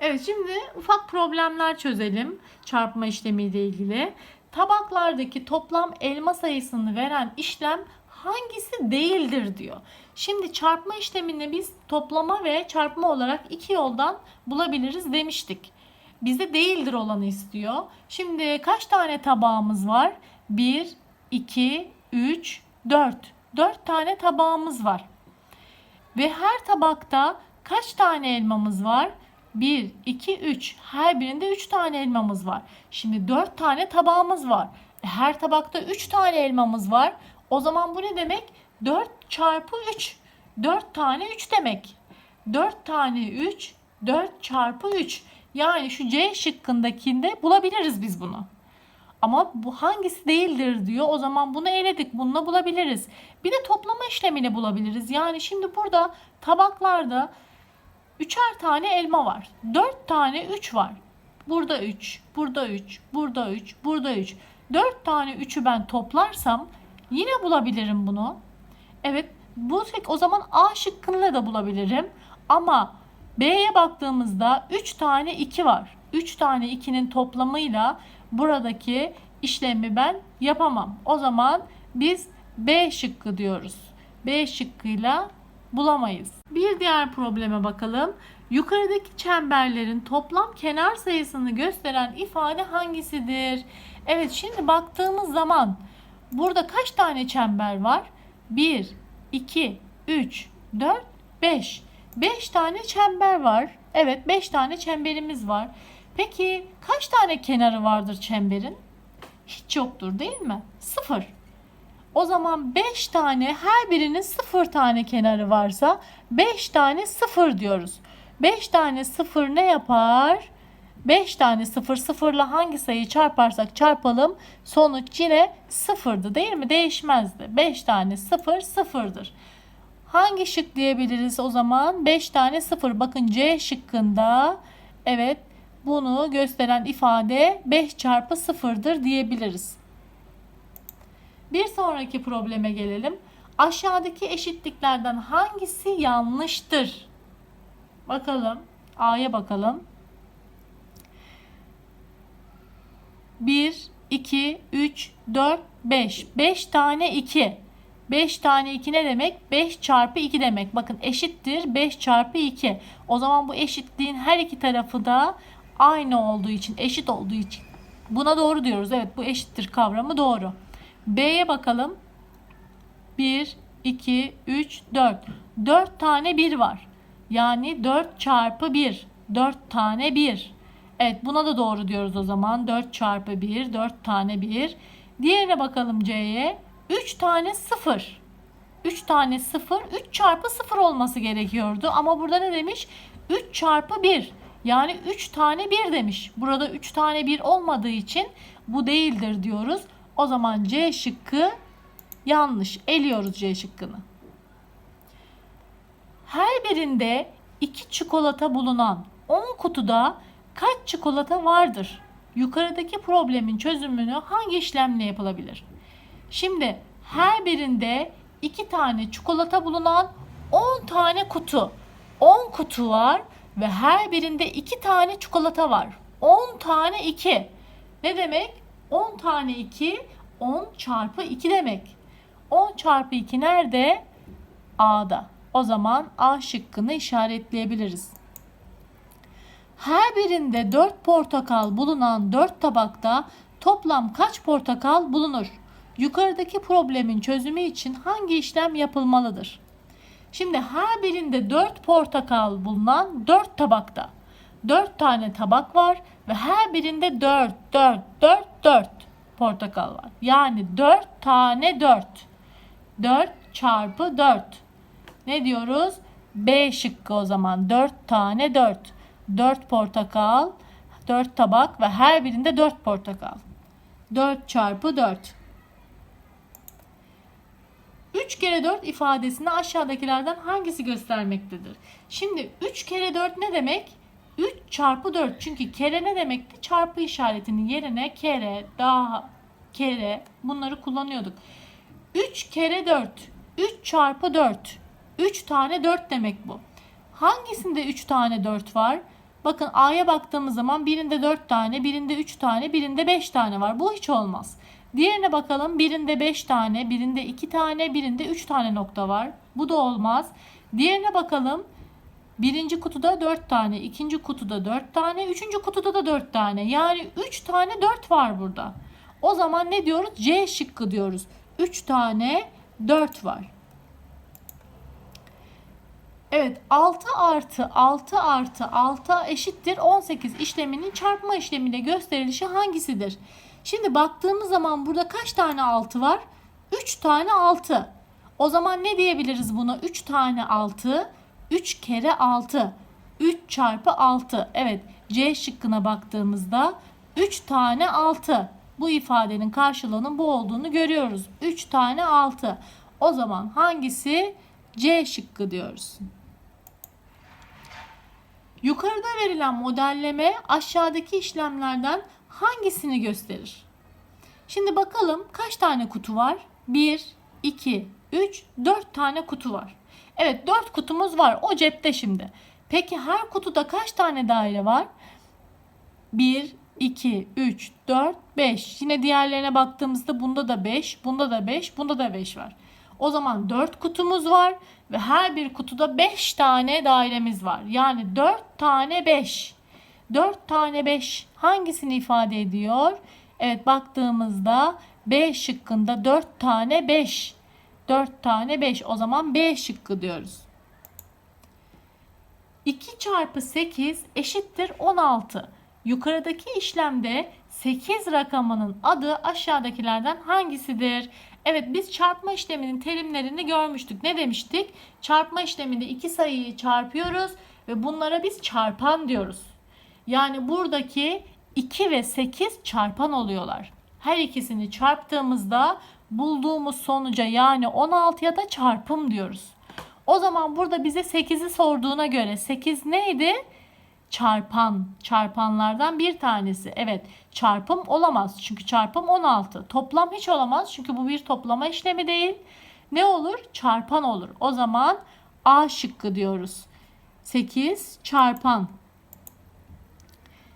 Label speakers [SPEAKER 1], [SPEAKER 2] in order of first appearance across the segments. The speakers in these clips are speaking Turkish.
[SPEAKER 1] Evet şimdi ufak problemler çözelim çarpma işlemiyle ilgili. Tabaklardaki toplam elma sayısını veren işlem hangisi değildir diyor. Şimdi çarpma işlemini biz toplama ve çarpma olarak iki yoldan bulabiliriz demiştik. Bize değildir olanı istiyor. Şimdi kaç tane tabağımız var? 1, 2, 3, 4. 4 tane tabağımız var. Ve her tabakta kaç tane elmamız var? 1, 2, 3. Her birinde 3 tane elmamız var. Şimdi 4 tane tabağımız var. E, Her tabakta 3 tane elmamız var. O zaman bu ne demek? 4 çarpı 3. 4 tane 3 demek. 4 tane 3, 4 çarpı 3. Yani şu C şıkkındakinde bulabiliriz biz bunu. Ama bu hangisi değildir diyor. O zaman bunu eledik. Bununla bulabiliriz. Bir de toplama işlemini bulabiliriz. Yani şimdi burada tabaklarda üçer tane elma var. Dört tane üç var. Burada üç, burada üç, burada üç, burada üç. Dört tane üçü ben toplarsam yine bulabilirim bunu. Evet bu tek o zaman A şıkkını da bulabilirim. Ama B'ye baktığımızda 3 tane 2 var. 3 tane 2'nin toplamıyla buradaki işlemi ben yapamam. O zaman biz B şıkkı diyoruz. B şıkkıyla bulamayız. Bir diğer probleme bakalım. Yukarıdaki çemberlerin toplam kenar sayısını gösteren ifade hangisidir? Evet şimdi baktığımız zaman burada kaç tane çember var? 1, 2, 3, 4, 5. 5 tane çember var. Evet 5 tane çemberimiz var. Peki kaç tane kenarı vardır çemberin? Hiç yoktur değil mi? Sıfır. O zaman 5 tane her birinin 0 tane kenarı varsa 5 tane 0 diyoruz. 5 tane 0 ne yapar? 5 tane 0 sıfırla hangi sayıyı çarparsak çarpalım sonuç yine sıfırdı değil mi? Değişmezdi. 5 tane 0 sıfırdır. Hangi şık diyebiliriz o zaman? 5 tane 0. Bakın C şıkkında evet bunu gösteren ifade 5 çarpı 0'dır diyebiliriz. Bir sonraki probleme gelelim. Aşağıdaki eşitliklerden hangisi yanlıştır? Bakalım. A'ya bakalım. 1, 2, 3, 4, 5. 5 tane 2. 5 tane 2 ne demek? 5 çarpı 2 demek. Bakın eşittir 5 çarpı 2. O zaman bu eşitliğin her iki tarafı da aynı olduğu için, eşit olduğu için buna doğru diyoruz. Evet bu eşittir kavramı doğru. B'ye bakalım. 1, 2, 3, 4. 4 tane 1 var. Yani 4 çarpı 1. 4 tane 1. Evet buna da doğru diyoruz o zaman. 4 çarpı 1. 4 tane 1. Diğerine bakalım C'ye. 3 tane 0. 3 tane 0. 3 çarpı 0 olması gerekiyordu. Ama burada ne demiş? 3 çarpı 1. Yani 3 tane 1 demiş. Burada 3 tane 1 olmadığı için bu değildir diyoruz. O zaman C şıkkı yanlış. Eliyoruz C şıkkını. Her birinde 2 çikolata bulunan 10 kutuda kaç çikolata vardır? Yukarıdaki problemin çözümünü hangi işlemle yapılabilir? Şimdi her birinde 2 tane çikolata bulunan 10 tane kutu. 10 kutu var ve her birinde 2 tane çikolata var. 10 tane 2. Ne demek? 10 tane 2 10 çarpı 2 demek. 10 çarpı 2 nerede? A'da. O zaman A şıkkını işaretleyebiliriz. Her birinde 4 portakal bulunan 4 tabakta toplam kaç portakal bulunur? Yukarıdaki problemin çözümü için hangi işlem yapılmalıdır? Şimdi her birinde 4 portakal bulunan 4 tabakta. 4 tane tabak var ve her birinde 4, 4, 4, 4 portakal var. Yani 4 tane 4. 4 çarpı 4. Ne diyoruz? B şıkkı o zaman. 4 tane 4. 4 portakal, 4 tabak ve her birinde 4 portakal. 4 çarpı 4. 3 kere 4 ifadesini aşağıdakilerden hangisi göstermektedir? Şimdi 3 kere 4 ne demek? 3 çarpı 4. Çünkü kere ne demekti? Çarpı işaretinin yerine kere, daha, kere bunları kullanıyorduk. 3 kere 4. 3 çarpı 4. 3 tane 4 demek bu. Hangisinde 3 tane 4 var? Bakın A'ya baktığımız zaman birinde 4 tane, birinde 3 tane, birinde 5 tane var. Bu hiç olmaz. Diğerine bakalım. Birinde 5 tane, birinde 2 tane, birinde 3 tane nokta var. Bu da olmaz. Diğerine bakalım. Birinci kutuda 4 tane, ikinci kutuda 4 tane, üçüncü kutuda da 4 tane. Yani 3 tane 4 var burada. O zaman ne diyoruz? C şıkkı diyoruz. 3 tane 4 var. Evet 6 artı 6 artı 6 eşittir 18 işleminin çarpma işlemiyle gösterilişi hangisidir? Şimdi baktığımız zaman burada kaç tane 6 var? 3 tane 6. O zaman ne diyebiliriz buna? 3 tane 6, 3 kere 6. 3 çarpı 6. Evet C şıkkına baktığımızda 3 tane 6. Bu ifadenin karşılığının bu olduğunu görüyoruz. 3 tane 6. O zaman hangisi C şıkkı diyoruz. Yukarıda verilen modelleme aşağıdaki işlemlerden hangisini gösterir? Şimdi bakalım kaç tane kutu var? 1, 2, 3, 4 tane kutu var. Evet 4 kutumuz var. O cepte şimdi. Peki her kutuda kaç tane daire var? 1, 2, 3, 4, 5. Yine diğerlerine baktığımızda bunda da 5, bunda da 5, bunda da 5 var. O zaman 4 kutumuz var ve her bir kutuda 5 tane dairemiz var. Yani 4 tane 5. 4 tane 5 hangisini ifade ediyor? Evet baktığımızda B şıkkında 4 tane 5. 4 tane 5 o zaman B şıkkı diyoruz. 2 çarpı 8 eşittir 16. Yukarıdaki işlemde 8 rakamının adı aşağıdakilerden hangisidir? Evet biz çarpma işleminin terimlerini görmüştük. Ne demiştik? Çarpma işleminde iki sayıyı çarpıyoruz ve bunlara biz çarpan diyoruz. Yani buradaki 2 ve 8 çarpan oluyorlar. Her ikisini çarptığımızda bulduğumuz sonuca yani 16'ya da çarpım diyoruz. O zaman burada bize 8'i sorduğuna göre 8 neydi? Çarpan, çarpanlardan bir tanesi. Evet, çarpım olamaz. Çünkü çarpım 16. Toplam hiç olamaz. Çünkü bu bir toplama işlemi değil. Ne olur? Çarpan olur. O zaman A şıkkı diyoruz. 8 çarpan.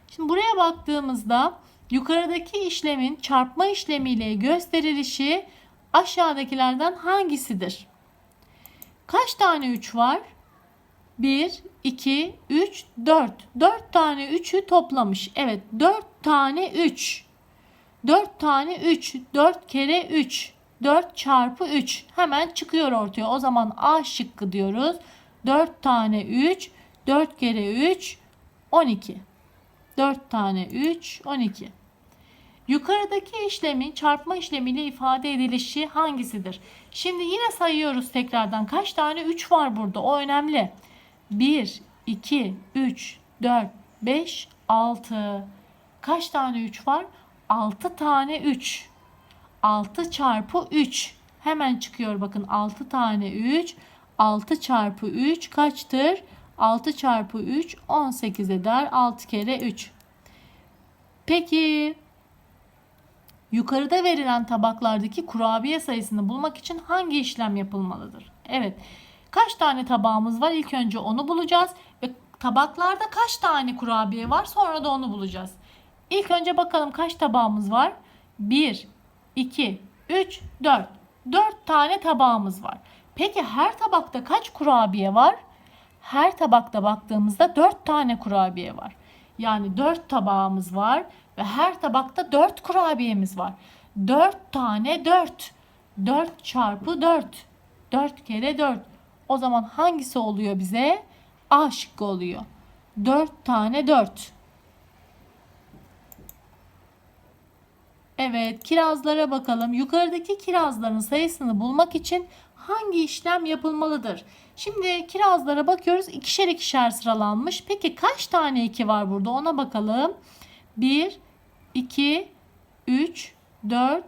[SPEAKER 1] Şimdi buraya baktığımızda yukarıdaki işlemin çarpma işlemiyle gösterilişi aşağıdakilerden hangisidir? Kaç tane 3 var? 1, 2, 3, 4. 4 tane 3'ü toplamış. Evet 4 tane 3. 4 tane 3. 4 kere 3. 4 çarpı 3. Hemen çıkıyor ortaya. O zaman A şıkkı diyoruz. 4 tane 3. 4 kere 3. 12. 4 tane 3. 12. Yukarıdaki işlemin çarpma işlemiyle ifade edilişi hangisidir? Şimdi yine sayıyoruz tekrardan. Kaç tane 3 var burada? O önemli. 1, 2, 3, 4, 5, 6. Kaç tane 3 var? 6 tane 3. 6 çarpı 3. Hemen çıkıyor bakın 6 tane 3. 6 çarpı 3 kaçtır? 6 çarpı 3 18 eder. 6 kere 3. Peki yukarıda verilen tabaklardaki kurabiye sayısını bulmak için hangi işlem yapılmalıdır? Evet. Kaç tane tabağımız var? İlk önce onu bulacağız ve tabaklarda kaç tane kurabiye var? Sonra da onu bulacağız. İlk önce bakalım kaç tabağımız var? 1 2 3 4. 4 tane tabağımız var. Peki her tabakta kaç kurabiye var? Her tabakta baktığımızda 4 tane kurabiye var. Yani 4 tabağımız var ve her tabakta 4 kurabiyemiz var. 4 tane 4. 4 çarpı 4. 4 kere 4. O zaman hangisi oluyor bize? A şıkkı oluyor. 4 tane 4. Evet kirazlara bakalım. Yukarıdaki kirazların sayısını bulmak için hangi işlem yapılmalıdır? Şimdi kirazlara bakıyoruz. İkişer ikişer sıralanmış. Peki kaç tane 2 var burada ona bakalım. 1, 2, 3, 4,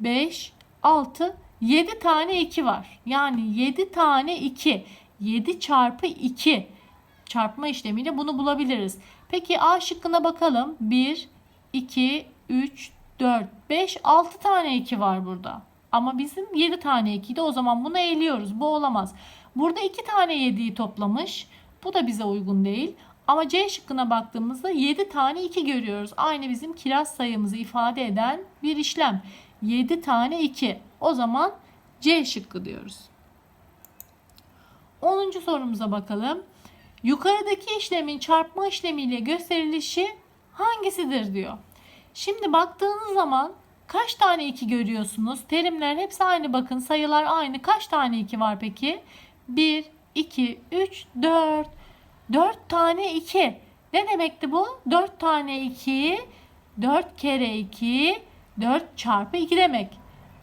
[SPEAKER 1] 5, 6, 7 tane 2 var. Yani 7 tane 2. 7 çarpı 2 çarpma işlemiyle bunu bulabiliriz. Peki A şıkkına bakalım. 1, 2, 3, 4, 5, 6 tane 2 var burada. Ama bizim 7 tane 2'ydi. O zaman bunu eğiliyoruz. Bu olamaz. Burada 2 tane 7'yi toplamış. Bu da bize uygun değil. Ama C şıkkına baktığımızda 7 tane 2 görüyoruz. Aynı bizim kiraz sayımızı ifade eden bir işlem. 7 tane 2. O zaman C şıkkı diyoruz. 10. sorumuza bakalım. Yukarıdaki işlemin çarpma işlemiyle gösterilişi hangisidir diyor. Şimdi baktığınız zaman kaç tane 2 görüyorsunuz? Terimlerin hepsi aynı bakın. Sayılar aynı. Kaç tane 2 var peki? 1, 2, 3, 4. 4 tane 2. Ne demekti bu? 4 tane 2, 4 kere 2, 4 çarpı 2 demek.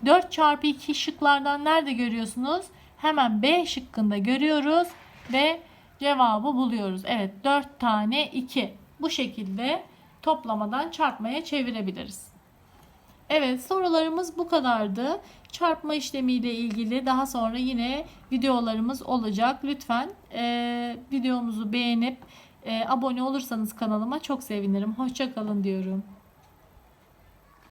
[SPEAKER 1] 4 çarpı 2 şıklardan nerede görüyorsunuz? Hemen B şıkkında görüyoruz ve cevabı buluyoruz. Evet 4 tane 2. Bu şekilde toplamadan çarpmaya çevirebiliriz. Evet sorularımız bu kadardı. Çarpma işlemiyle ilgili daha sonra yine videolarımız olacak. Lütfen e, videomuzu beğenip e, abone olursanız kanalıma çok sevinirim. Hoşçakalın diyorum.